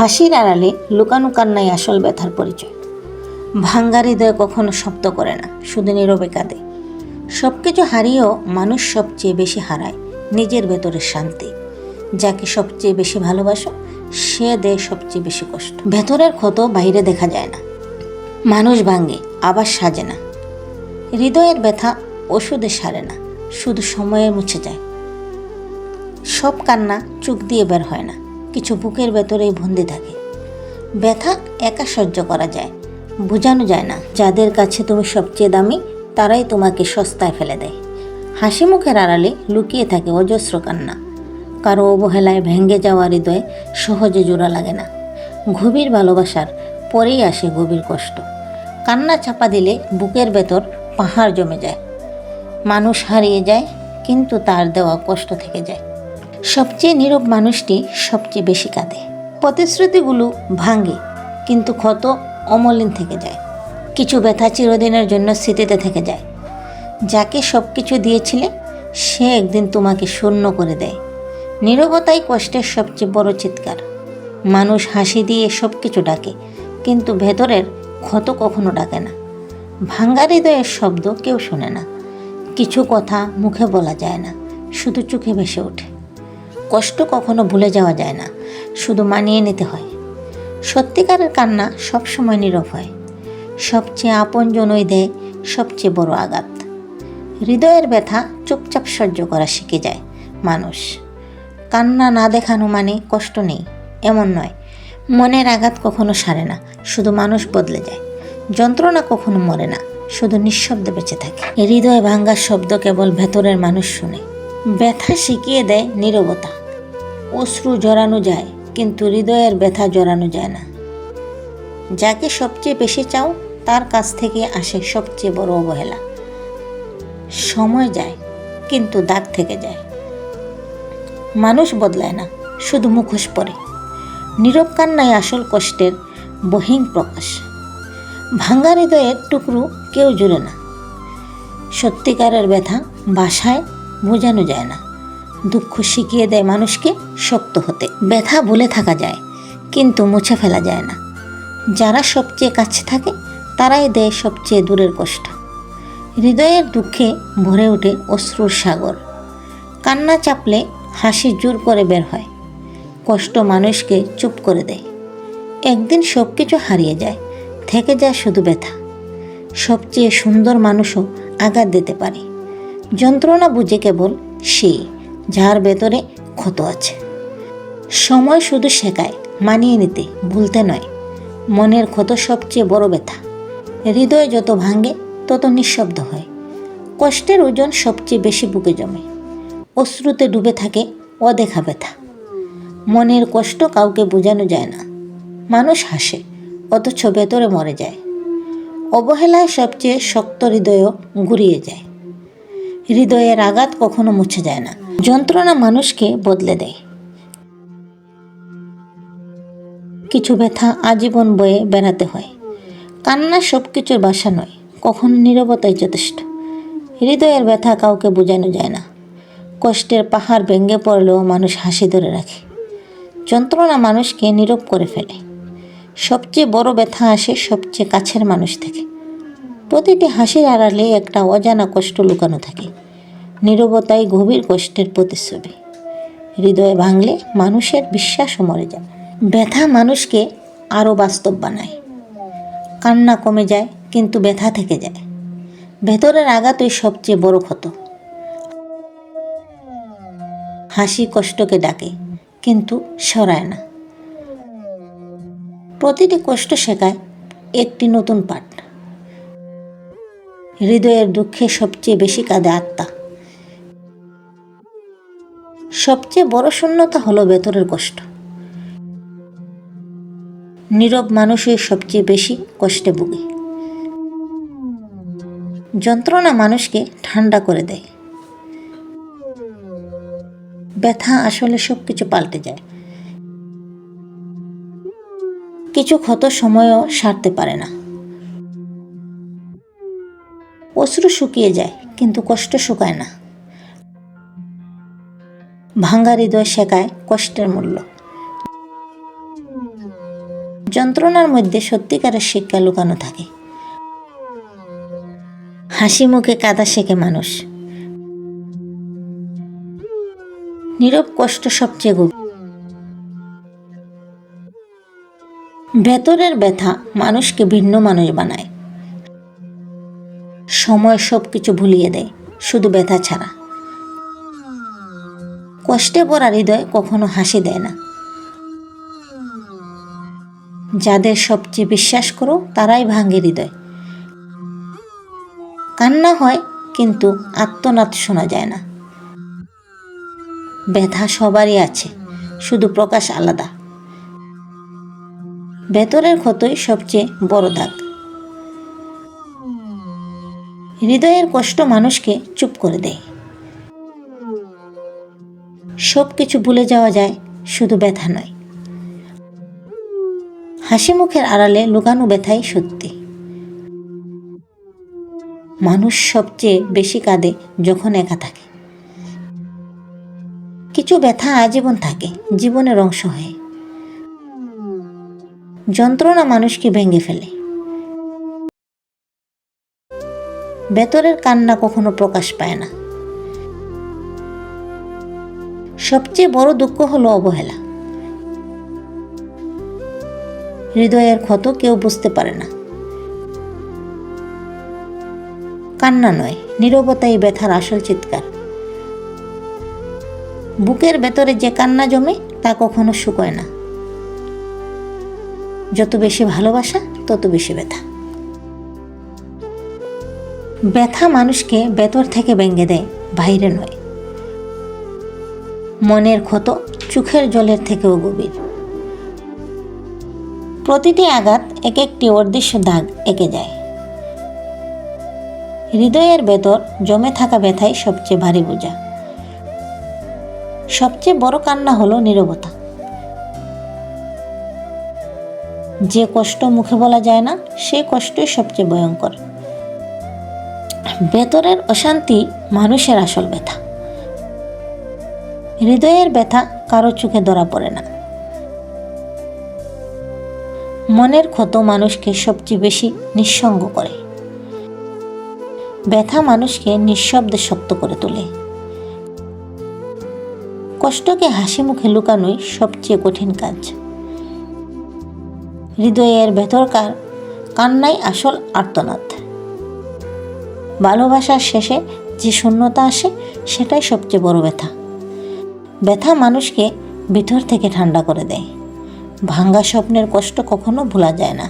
হাসির আড়ালে লুকানো কান্নাই আসল ব্যথার পরিচয়। ভাঙ্গা হৃদয় কখনো শব্দ করে না, শুধু নীরবে কাঁদে। সব কিছু হারিয়েও মানুষ সবচেয়ে বেশি হারায় নিজের ভেতরের শান্তি। যাকে সবচেয়ে বেশি ভালোবাসো, সে দেয় সবচেয়ে বেশি কষ্ট। ভেতরের ক্ষত বাইরে দেখা যায় না। মানুষ ভাঙ্গে আবার সাজে না। হৃদয়ের ব্যথা ওষুধে সারে না, শুধু সময়ে মুছে যায়। সব কান্না চোখ দিয়ে বের হয় না। কিছু বুকের ভেতরেই বন্দি থাকে। ব্যথা একা সহ্য করা যায়, বোঝানো যায় না যাদের কাছে তুমি সবচেয়ে দামি, তারাই তোমাকে সস্তায় ফেলে দেয়। হাসি মুখের আড়ালে লুকিয়ে থাকে অজস্র কান্না। কারও অবহেলায় ভেঙে যাওয়া হৃদয়ে সহজে জোড়া লাগে না। গভীর ভালোবাসার পরেই আসে গভীর কষ্ট। কান্না চাপা দিলে বুকের ভেতর পাহাড় জমে যায়। মানুষ হারিয়ে যায়, কিন্তু তার দেওয়া কষ্ট থেকে যায়। সবচেয়ে নীরব মানুষটি সবচেয়ে বেশি কাঁদে। প্রতিশ্রুতিগুলো ভাঙে, কিন্তু ক্ষত অমলিন থেকে যায়। কিছু ব্যথা চিরদিনের জন্য স্মৃতিতে থেকে যায়। যাকে সব কিছু দিয়েছিলে, সে একদিন তোমাকে শূন্য করে দেয়। নীরবতাই কষ্টের সবচেয়ে বড় চিৎকার। মানুষ হাসি দিয়ে সব কিছু ডাকে, কিন্তু ভেতরের ক্ষত কখনো ডাকে না। ভাঙ্গা হৃদয়ের শব্দ কেউ শোনে না। কিছু কথা মুখে বলা যায় না, শুধু চোখে ভেসে ওঠে। কষ্ট কখনো ভুলে যাওয়া যায় না, শুধু মানিয়ে নিতে হয়। সত্যিকারের কান্না সবসময় নীরব হয়। সবচেয়ে আপনজনই দেয়, সবচেয়ে বড় আঘাত। হৃদয়ের ব্যথা চুপচাপ সহ্য করা শিখে যায় মানুষ। কান্না না দেখানো মানে কষ্ট নেই, এমন নয়। মনের আঘাত কখনো সারে না, শুধু মানুষ বদলে যায়। যন্ত্রণা কখনো মরে না, শুধু নিঃশব্দে বেঁচে থাকে। হৃদয় ভাঙ্গার শব্দ কেবল ভেতরের মানুষ শুনে। ব্যথা শিখিয়ে দেয় নীরবতা। অশ্রু জড়ানো যায়, কিন্তু হৃদয়ের ব্যথা জড়ানো যায় না। যাকে সবচেয়ে বেশি চাও, তার কাছ থেকে আসে সবচেয়ে বড় অবহেলা। সময় যায়, কিন্তু দাগ থেকে যায়। মানুষ বদলায় না, শুধু মুখোশ পরে। নীরব কান্নাই আসল কষ্টের বহিং প্রকাশ। ভাঙ্গা হৃদয়ের টুকরো কেউ জুড়ে না। সত্যিকারের ব্যথা বাসায় বোঝানো যায় না। দুঃখ শিখিয়ে দেয় মানুষকে শক্ত হতে। ব্যথা ভুলে থাকা যায়, কিন্তু মুছে ফেলা যায় না। যারা সবচেয়ে কাছে থাকে, তারাই দেয় সবচেয়ে দূরের কষ্ট। হৃদয়ের দুঃখে ভরে ওঠে অশ্রুর সাগর। কান্না চাপলে হাসি জোর করে বের হয়। কষ্ট মানুষকে চুপ করে দেয়। একদিন সব কিছু হারিয়ে যায়, থেকে যায় শুধু ব্যথা। সবচেয়ে সুন্দর মানুষও আঘাত দিতে পারে। যন্ত্রণা বুঝে কেবল সেই যার ভেতরে ক্ষত আছে। সময় শুধু শেখায়, মানিয়ে নিতে ভুলতে নয়। মনের ক্ষত সবচেয়ে বড় ব্যথা। হৃদয় যত ভাঙে, তত নিঃশব্দ হয়। কষ্টের ওজন সবচেয়ে বেশি বুকে জমে। অশ্রুতে ডুবে থাকে অদেখা ব্যথা। মনের কষ্ট কাউকে বোঝানো যায় না। মানুষ হাসে, অথচ ভেতরে মরে যায়। অবহেলায় সবচেয়ে শক্ত হৃদয়ও ঘুরিয়ে যায়। হৃদয়ের আঘাত কখনো মুছে যায় না। যন্ত্রণা মানুষকে বদলে দেয়। কিছু ব্যথা আজীবন বয়ে বেড়াতে হয়। কান্না সব কিছুর বাসা নয়, কখন নীরবতাই যথেষ্ট। হৃদয়ের ব্যথা কাউকে বোঝানো যায় না। কষ্টের পাহাড় ভেঙে পড়লেও মানুষ হাসি ধরে রাখে। যন্ত্রণা মানুষকে নীরব করে ফেলে। সবচেয়ে বড় ব্যথা আসে সবচেয়ে কাছের মানুষ থেকে। প্রতিটি হাসির আড়ালে একটা অজানা কষ্ট লুকানো থাকে। নীরবতাই গভীর কষ্টের প্রতিচ্ছবি। হৃদয়ে ভাঙলে মানুষের বিশ্বাসও মরে যায়। ব্যথা মানুষকে আরও বাস্তব বানায়। কান্না কমে যায়, কিন্তু ব্যথা থেকে যায়। ভেতরের আঘাতই সবচেয়ে বড় ক্ষত। হাসি কষ্টকে ডাকে, কিন্তু সরায় না। প্রতিটি কষ্ট শেখায় একটি নতুন পাঠ হৃদয়ের দুঃখে সবচেয়ে বেশি কাঁদে আত্মা। সবচেয়ে বড় শূন্যতা হলো ভেতরের কষ্ট। নীরব মানুষই সবচেয়ে বেশি কষ্টে ভুগে। যন্ত্রণা মানুষকে ঠান্ডা করে দেয়। ব্যথা আসলে সব কিছু পাল্টে যায়। কিছু ক্ষত সময়ও সারতে পারে না। অশ্রু শুকিয়ে যায়, কিন্তু কষ্ট শুকায় না। ভাঙ্গা হৃদয় শেখায় কষ্টের মূল্য। যন্ত্রণার মধ্যে সত্যিকারের শিক্ষা লুকানো থাকে। হাসি মুখে কাদা শেখে মানুষ। নীরব কষ্ট সবচেয়ে গভীর। ভেতরের ব্যথা মানুষকে ভিন্ন মানুষ বানায়। সময় সব কিছু ভুলিয়ে দেয়, শুধু ব্যথা ছাড়া। কষ্টে পড়া হৃদয় কখনো হাসি দেয় না। যাদের সবচেয়ে বিশ্বাস করো, তারাই ভাঙে হৃদয়। কান্না হয়, কিন্তু আত্মনাদ শোনা যায় না। ব্যথা সবারই আছে, শুধু প্রকাশ আলাদা। ভেতরের ক্ষতই সবচেয়ে বড় দাগ। হৃদয়ের কষ্ট মানুষকে চুপ করে দেয়। সব কিছু ভুলে যাওয়া যায়, শুধু ব্যথা নয়। হাসি মুখের আড়ালে লুকানো ব্যথাই সত্যি। মানুষ সবচেয়ে বেশি কাঁদে যখন একা থাকে। কিছু ব্যথা আজীবন থাকে, জীবনের অংশ হয়ে। যন্ত্রণা মানুষকে ভেঙে ফেলে। ভেতরের কান্না কখনো প্রকাশ পায় না। সবচেয়ে বড় দুঃখ হলো অবহেলা। হৃদয়ের ক্ষত কেউ বুঝতে পারে না। কান্না নয়, নীরবতাই ব্যথার আসল চিৎকার। বুকের ভেতরে যে কান্না জমে, তা কখনো শুকোয় না। যত বেশি ভালোবাসা, তত বেশি ব্যথা। ব্যথা মানুষকে ভেতর থেকে ভেঙে দেয়, বাইরে নয়। মনের ক্ষত চোখের জলের থেকেও গভীর। প্রতিটি আঘাত এক একটি অদৃশ্য দাগ এঁকে যায়। হৃদয়ের ভেতর জমে থাকা ব্যথাই সবচেয়ে ভারী বোঝা। সবচেয়ে বড় কান্না হলো নীরবতা। যে কষ্ট মুখে বলা যায় না, সে কষ্টই সবচেয়ে ভয়ঙ্কর। ভেতরের অশান্তি মানুষের আসল ব্যথা। হৃদয়ের ব্যথা কারও চোখে ধরা পড়ে না। মনের ক্ষত মানুষকে সবচেয়ে বেশি নিঃসঙ্গ করে। ব্যথা মানুষকে নিঃশব্দে শক্ত করে তোলে। কষ্টকে হাসি মুখে লুকানোই সবচেয়ে কঠিন কাজ। হৃদয়ের ভেতরকার কান্নাই আসল আর্তনাদ। ভালোবাসার শেষে যে শূন্যতা আসে, সেটাই সবচেয়ে বড় ব্যথা। ব্যথা মানুষকে ভিতর থেকে ঠান্ডা করে দেয়। ভাঙ্গা স্বপ্নের কষ্ট কখনো ভোলা যায় না।